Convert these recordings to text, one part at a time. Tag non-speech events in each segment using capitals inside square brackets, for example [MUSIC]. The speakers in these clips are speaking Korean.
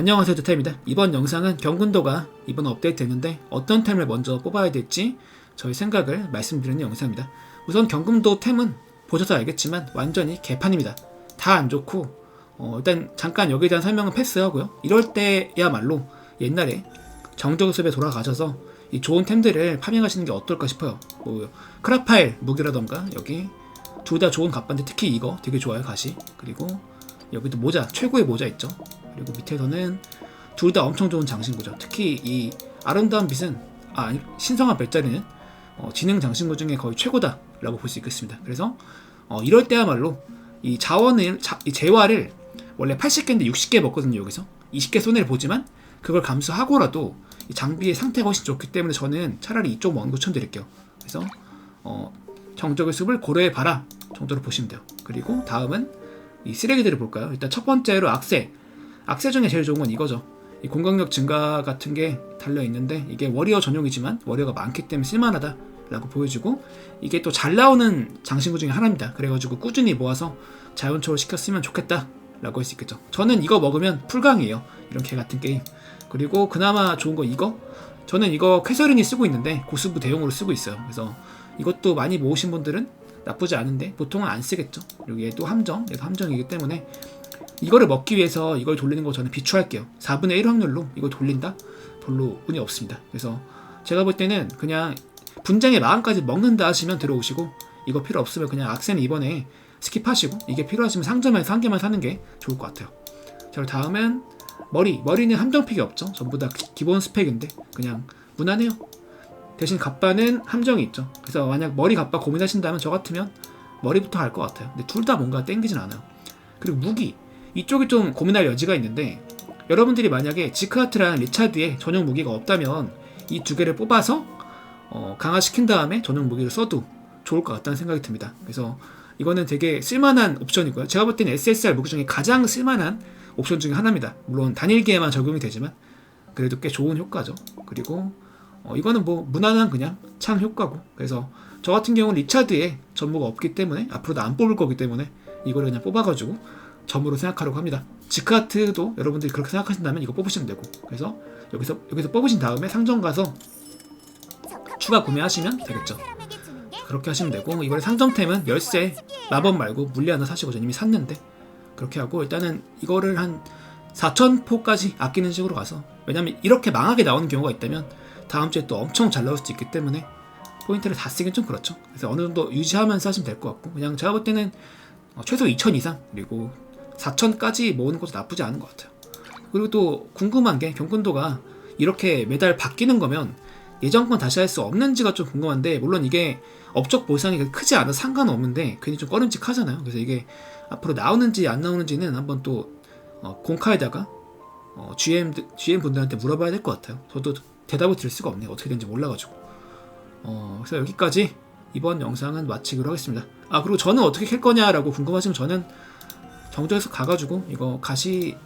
안녕하세요 드타입니다. 이번 영상은 경군도가 이번 업데이트 됐는데 어떤 템을 먼저 뽑아야 될지 저희 생각을 말씀드리는 영상입니다. 우선 경군도 템은 보셔서 알겠지만 완전히 개판입니다. 다 안 좋고 어, 일단 잠깐 여기에 대한 설명은 패스하고요. 이럴 때야말로 옛날에 정적습에 돌아가셔서 이 좋은 템들을 파밍하시는 게 어떨까 싶어요. 뭐 크라파일 무기라던가 여기 둘 다 좋은 갑반데 특히 이거 되게 좋아요 가시 그리고 여기도 모자 최고의 모자 있죠. 그리고 밑에서는 둘 다 엄청 좋은 장신구죠. 특히 이 아름다운 빛은 아 신성한 별자리는 어, 지능 장신구 중에 거의 최고다라고 볼 수 있겠습니다. 그래서 어, 이럴 때야말로 이 자원을 자, 이 재화를 원래 80개인데 60개 먹거든요 여기서 20개 손해를 보지만 그걸 감수하고라도 이 장비의 상태가 훨씬 좋기 때문에 저는 차라리 이쪽 먼거 추천드릴게요. 그래서 어, 정적의 숲을 고려해 봐라 정도로 보시면 돼요. 그리고 다음은 이 쓰레기들을 볼까요? 일단 첫 번째로 악세. 악세 중에 제일 좋은 건 이거죠. 이 공격력 증가 같은 게 달려 있는데 이게 워리어 전용이지만 워리어가 많기 때문에 쓸만하다라고 보여주고 이게 또 잘 나오는 장신구 중에 하나입니다. 그래가지고 꾸준히 모아서 자연초를 시켰으면 좋겠다라고 할 수 있겠죠. 저는 이거 먹으면 풀강이에요. 이런 개 같은 게임. 그리고 그나마 좋은 거 이거. 저는 이거 쾌서린이 쓰고 있는데 고수부 대용으로 쓰고 있어요. 그래서 이것도 많이 모으신 분들은 나쁘지 않은데 보통은 안 쓰겠죠. 그리고 얘도 함정, 얘도 함정이기 때문에 이거를 먹기 위해서 이걸 돌리는 거 저는 비추할게요. 4분의 1 확률로 이걸 돌린다? 별로 운이 없습니다. 그래서 제가 볼 때는 그냥 분쟁의 마음까지 먹는다 하시면 들어오시고 이거 필요 없으면 그냥 악센 이번에 스킵하시고 이게 필요하시면 상점에서 한 개만 사는 게 좋을 것 같아요. 자, 다음은 머리. 머리는 함정픽이 없죠. 전부 다 기- 기본 스펙인데 그냥 무난해요. 대신 갑바는 함정이 있죠. 그래서 만약 머리 갑바 고민하신다면 저 같으면 머리부터 할것 같아요. 근데 둘 다 뭔가 땡기진 않아요. 그리고 무기. 이쪽이 좀 고민할 여지가 있는데 여러분들이 만약에 지크하트랑 리차드의 전용 무기가 없다면 이 두 개를 뽑아서 어, 강화시킨 다음에 전용 무기를 써도 좋을 것 같다는 생각이 듭니다. 그래서 이거는 되게 쓸만한 옵션이고요. 제가 볼 때는 SSR 무기 중에 가장 쓸만한 옵션 중에 하나입니다. 물론 단일기에만 적용이 되지만 그래도 꽤 좋은 효과죠. 그리고 어, 이거는 뭐 무난한 그냥 창 효과고 그래서 저 같은 경우는 리차드에 전무가 없기 때문에 앞으로도 안 뽑을 거기 때문에 이거를 그냥 뽑아가지고 점으로 생각하려고 합니다. 지크하트도 여러분들이 그렇게 생각하신다면 이거 뽑으시면 되고 그래서 여기서 여기서 뽑으신 다음에 상점 가서 추가 구매하시면 되겠죠. 그렇게 하시면 되고 이번에 상점템은 열쇠 마법 말고 물리 하나 사시고 전 이미 샀는데 그렇게 하고 일단은 이거를 한 4,000포까지 아끼는 식으로 가서 왜냐면 이렇게 망하게 나오는 경우가 있다면 다음 주에 또 엄청 잘 나올 수도 있기 때문에 포인트를 다 쓰긴 좀 그렇죠. 그래서 어느 정도 유지하면서 하시면 될 것 같고 그냥 제가 볼 때는 어, 최소 2,000 이상 그리고 4,000까지 모으는 것도 나쁘지 않은 것 같아요. 그리고 또 궁금한 게 경군도가 이렇게 매달 바뀌는 거면 예전 건 다시 할 수 없는지가 좀 궁금한데 물론 이게 업적 보상이 크지 않아 상관없는데 괜히 좀 꺼림칙하잖아요. 그래서 이게 앞으로 나오는지 안 나오는지는 한번 또 어, 공카에다가 어, GM GM 분들한테 물어봐야 될 것 같아요. 저도 대답을 드릴 수가 없네요. 어떻게 되는지 몰라가지고. 어, 그래서 여기까지 이번 영상은 마치기로 하겠습니다. 아 그리고 저는 어떻게 캘 거냐라고 궁금하시면 저는 정저에서 가가지고 이거 가시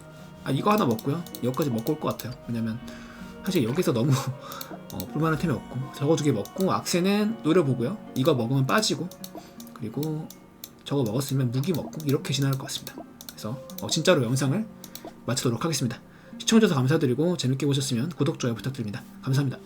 아 이거 하나 먹고요. 이거까지 먹고 올 것 같아요. 왜냐면 사실 여기서 너무 [LAUGHS] 어, 불만한 템이 없고 저거 두 개 먹고 악세는 노려보고요. 이거 먹으면 빠지고 그리고 저거 먹었으면 무기 먹고 이렇게 진행할 것 같습니다. 그래서 어, 진짜로 영상을 마치도록 하겠습니다. 시청해주셔서 감사드리고 재밌게 보셨으면 구독, 좋아요 부탁드립니다. 감사합니다.